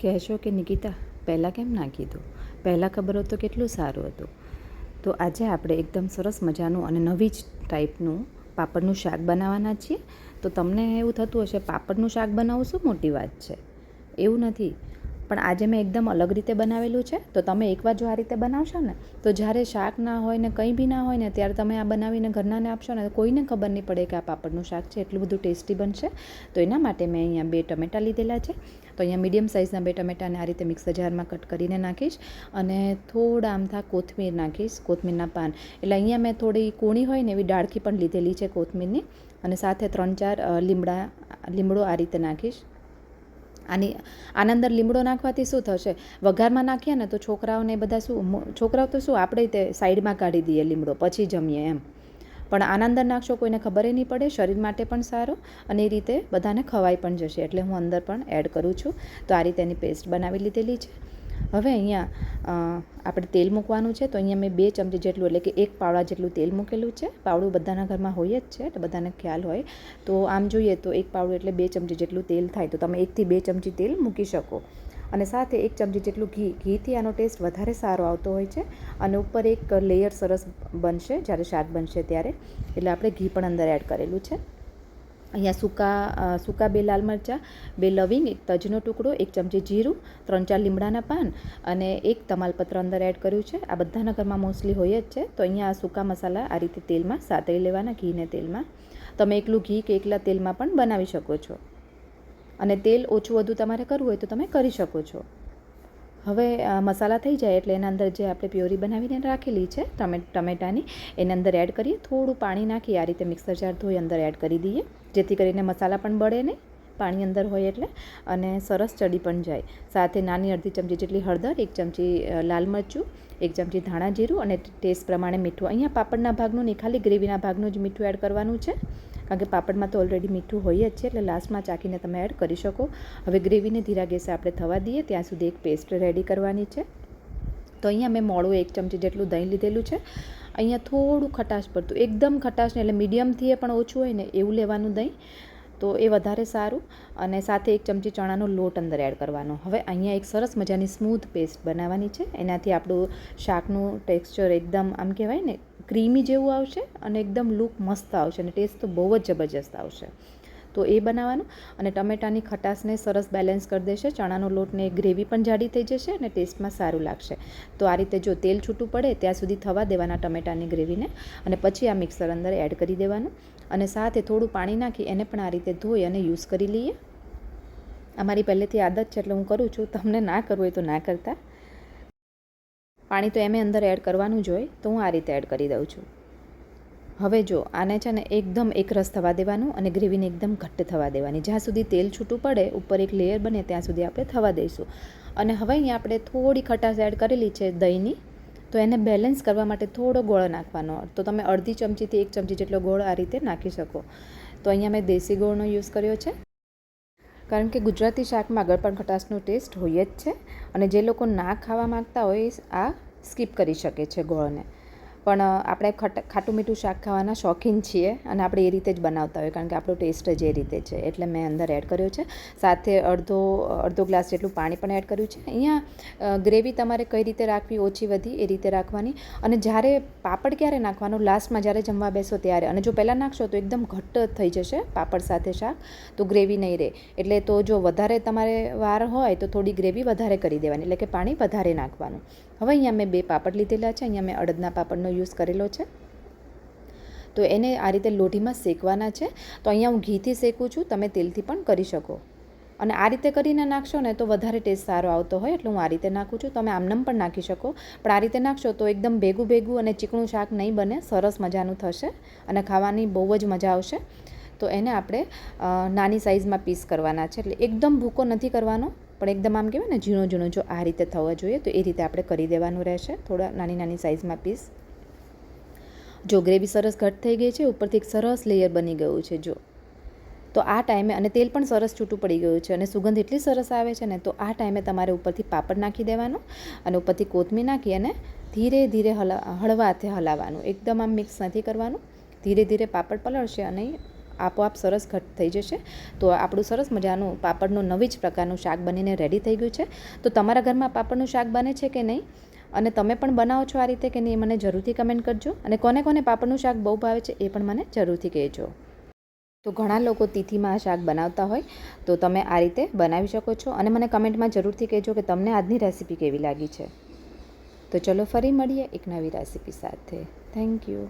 કહેશો કે નિકિતા, પહેલાં કેમ ના કીધું? પહેલાં ખબર હોત કેટલું સારું હતું. તો આજે આપણે એકદમ સરસ મજાનું અને નવી જ ટાઈપનું પાપડનું શાક બનાવવાના છીએ. તો તમને એવું થતું હશે, પાપડનું શાક બનાવવું શું મોટી વાત છે? એવું નથી. પણ આજે મેં એકદમ અલગ રીતે બનાવેલું છે. તો તમે એકવાર જો આ રીતે બનાવશો ને, તો જ્યારે શાક ના હોય ને કંઈ બી ના હોય ને, ત્યારે તમે આ બનાવીને ઘરનાને આપશો ને કોઈને ખબર નહીં પડે કે આ પાપડનું શાક છે. એટલું બધું ટેસ્ટી બનશે. તો એના માટે મેં અહીંયા બે ટમેટાં લીધેલા છે. તો અહીંયા મીડિયમ સાઇઝના બે ટમેટાને આ રીતે મિક્સર જારમાં કટ કરીને નાખીશ અને થોડા આમથા કોથમીર નાખીશ, કોથમીરના પાન. એટલે અહીંયા મેં થોડી કૂણી હોય ને એવી ડાળખી પણ લીધેલી છે કોથમીરની. અને સાથે ત્રણ ચાર લીમડા, લીમડો આ રીતે નાખીશ. આની આના અંદર લીમડો નાખવાથી શું થશે? વઘારમાં નાખીએ ને તો છોકરાઓને બધા શું છોકરાઓ તો શું આપણે તે સાઈડમાં કાઢી દઈએ લીમડો, પછી જમીએ એમ. પણ આના અંદર નાખશો કોઈને ખબર નહીં પડે, શરીર માટે પણ સારો અને એ રીતે બધાને ખવાઈ પણ જશે. એટલે હું અંદર પણ એડ કરું છું. તો આ રીતે એની પેસ્ટ બનાવી લીધેલી છે. હવે અહીંયા આપણે તેલ મૂકવાનું છે, તો અહીંયા મેં બે ચમચી જેટલું, એટલે કે એક પાવડા જેટલું તેલ મૂકેલું છે. પાવડું બધાના ઘરમાં હોય જ છે એટલે બધાને ખ્યાલ હોય. તો આમ જોઈએ તો એક પાવડું એટલે બે ચમચી જેટલું તેલ થાય, તો તમે એકથી બે ચમચી તેલ મૂકી શકો. અને સાથે એક ચમચી જેટલું ઘી, ઘીથી આનો ટેસ્ટ વધારે સારો આવતો હોય છે અને ઉપર એક લેયર સરસ બનશે, જ્યારે શાક બનશે ત્યારે. એટલે આપણે ઘી પણ અંદર એડ કરેલું છે. અહીંયા સૂકા સૂકા બે લાલ મરચાં, બે લવિંગ, એક તજનો ટુકડો, એક ચમચી જીરું, ત્રણ ચાર લીમડાના પાન અને એક તમાલપત્ર અંદર એડ કર્યું છે. આ બધાના ઘરમાં મોસ્ટલી હોય જ છે. તો અહીંયા આ સૂકા મસાલા આ રીતે તેલમાં સાતળી લેવાના ઘીને તેલમાં. તમે એકલું ઘી કે એકલા તેલમાં પણ બનાવી શકો છો. અને તેલ ઓછું વધુ તમારે કરવું હોય તો તમે કરી શકો છો. હવે મસાલા થઈ જાય એટલે એના અંદર જે આપણે પ્યોરી બનાવીને રાખેલી છે, ટમે, ટમેટાની, એની અંદર એડ કરીએ. થોડું પાણી નાખી આ રીતે મિક્સર જાર ધોઈ અંદર એડ કરી દઈએ. જેથી કરીને મસાલા પણ બળે નહીં, પાણી અંદર હોય એટલે, અને સરસ ચડી પણ જાય. સાથે નાની અડધી ચમચી જેટલી હળદર, એક ચમચી લાલ મરચું, એક ચમચી ધાણા જીરું અને ટેસ્ટ પ્રમાણે મીઠું. અહીંયા પાપડના ભાગનું નહીં, ખાલી ગ્રેવીના ભાગનું જ મીઠું એડ કરવાનું છે. કારણ કે પાપડમાં તો ઓલરેડી મીઠું હોય જ છે, એટલે લાસ્ટમાં ચાખીને તમે એડ કરી શકો. હવે ગ્રેવીને ધીરા ગેસે આપણે થવા દઈએ, ત્યાં સુધી એક પેસ્ટ રેડી કરવાની છે. તો અહીંયા મેં મોડું એક ચમચી જેટલું દહીં લીધેલું છે. અહીંયા થોડું ખટાશ પડતું, એકદમ ખટાશ નહીં, એટલે મીડિયમથી એ પણ ઓછું હોય ને, એવું લેવાનું દહીં. તો એ વધારે સારું. અને સાથે એક ચમચી ચણાનો લોટ અંદર એડ કરવાનો. હવે અહીંયા એક સરસ મજાની સ્મૂથ પેસ્ટ બનાવવાની છે. એનાથી આપણું શાકનું ટેક્સચર એકદમ, આમ કહેવાય ને ક્રીમી જેવું આવશે અને એકદમ લુક મસ્ત આવશે અને ટેસ્ટ તો બહુ જ જબરજસ્ત આવશે. તો એ બનાવવાનું અને ટમેટાની ખટાશને સરસ બેલેન્સ કરી દેશે, ચણાનો લોટને ગ્રેવી પણ જાડી થઈ જશે અને ટેસ્ટમાં સારું લાગશે. તો આ રીતે જો તેલ છૂટું પડે ત્યાં સુધી થવા દેવાના ટમેટાની ગ્રેવીને અને પછી આ મિક્સર અંદર એડ કરી દેવાનું અને સાથે થોડું પાણી નાખી એને પણ આ રીતે ધોઈ અને યુઝ કરી લઈએ. અમારી પહેલેથી આદત છે એટલે હું કરું છું, તમને ના કરવું હોય તો ના કરતા. પાણી તો એમે અંદર એડ કરવાનું જ હોય, તો હું આ રીતે એડ કરી દઉં છું. હવે જો, આને છે ને એકદમ એકરસ થવા દેવાનું અને ગ્રેવીને એકદમ ઘટ્ટ થવા દેવાની. જ્યાં સુધી તેલ છૂટું પડે, ઉપર એક લેયર બને, ત્યાં સુધી આપણે થવા દઈશું. અને હવે અહીંયા આપણે થોડી ખટાશ એડ કરેલી છે દહીંની, તો એને બેલેન્સ કરવા માટે થોડો ગોળો નાખવાનો. તો તમે અડધી ચમચીથી એક ચમચી જેટલો ગોળ આ રીતે નાખી શકો. તો અહીંયા મેં દેશી ગોળનો યુઝ કર્યો છે. કારણ કે ગુજરાતી શાકમાં આગળ પણ ખટાશનો ટેસ્ટ હોય જ છે અને જે લોકો ના ખાવા માગતા હોય એ આ સ્કીપ કરી શકે છે ગોળને. પણ આપણે ખાટું મીઠું શાક ખાવાના શોખીન છીએ અને આપણે એ રીતે જ બનાવતા હોય કારણ કે આપણો ટેસ્ટ જ એ રીતે છે. એટલે મેં અંદર એડ કર્યો છે. સાથે અડધો અડધો ગ્લાસ જેટલું પાણી પણ એડ કર્યું છે. અહીંયા ગ્રેવી તમારે કઈ રીતે રાખવી, ઓછી, વધી, એ રીતે રાખવાની. અને જ્યારે પાપડ ક્યારે નાખવાનું, લાસ્ટમાં જ્યારે જમવા બેસો ત્યારે. અને જો પહેલાં નાખશો તો એકદમ ઘટ્ટ થઈ જશે પાપડ સાથે શાક. તો ગ્રેવી નહીં રહે. એટલે તો જો વધારે તમારે વાર હોય તો થોડી ગ્રેવી વધારે કરી દેવાની. એટલે કે પાણી વધારે નાખવાનું. હવે અહીંયા મેં બે પાપડ લીધેલા છે. અહીંયા મેં અડદના પાપડનો યુઝ કરેલો છે. તો એને આ રીતે લોઢીમાં શેકવાના છે. તો અહીંયા હું ઘીથી શેકું છું, તમે તેલથી પણ કરી શકો. અને આ રીતે કરીને નાખશો ને તો વધારે ટેસ્ટ સારો આવતો હોય એટલે હું આ રીતે નાખું છું. તમે આમનામ પણ નાખી શકો. પણ આ રીતે નાખશો તો એકદમ ભેગું ભેગું અને ચીકણું શાક નહીં બને. સરસ મજાનું થશે અને ખાવાની બહુ જ મજા આવશે. તો એને આપણે નાની સાઇઝમાં પીસ કરવાના છે. એટલે એકદમ ભૂકો નથી કરવાનો, પણ એકદમ આમ કહેવાય ને ઝીણો ઝીણો જો આ રીતે થવા જોઈએ તો એ રીતે આપણે કરી દેવાનું રહેશે. થોડા નાની નાની સાઇઝમાં પીસ. જો ગ્રેવી સરસ ઘટ થઈ ગઈ છે, ઉપરથી એક સરસ લેયર બની ગયું છે, જો. તો આ ટાઈમે, અને તેલ પણ સરસ છૂટું પડી ગયું છે, અને સુગંધ એટલી સરસ આવે છે ને, તો આ ટાઈમે તમારે ઉપરથી પાપડ નાખી દેવાનું, અને ઉપરથી કોથમીર નાખી અને ધીરે ધીરે હલા, હળવા હાથે હલાવવાનું. એકદમ આમ મિક્સ નથી કરવાનું. ધીરે ધીરે પાપડ પલળશે અને આપોઆપ સરસ ઘટ થઈ જશે. તો આપણું સરસ મજાનું પાપડનું નવી જ પ્રકારનું શાક બનીને રેડી થઈ ગયું છે. તો તમારા ઘરમાં પાપડનું શાક બને છે કે નહીં? અને તમે પણ બનાવો છો આ રીતે કે નહીં એ મને જરૂરથી કમેન્ટ કરજો. અને કોને કોને પાપડનું શાક બહુ ભાવે છે એ પણ મને જરૂરથી કહેજો. તો ઘણા લોકો તિથિમાં આ શાક બનાવતા હોય તો તમે આ રીતે બનાવી શકો છો. અને મને કમેન્ટમાં જરૂરથી કહેજો કે તમને આજની રેસીપી કેવી લાગી છે. તો ચલો ફરી મળીએ એક નવી રેસીપી સાથે. Thank you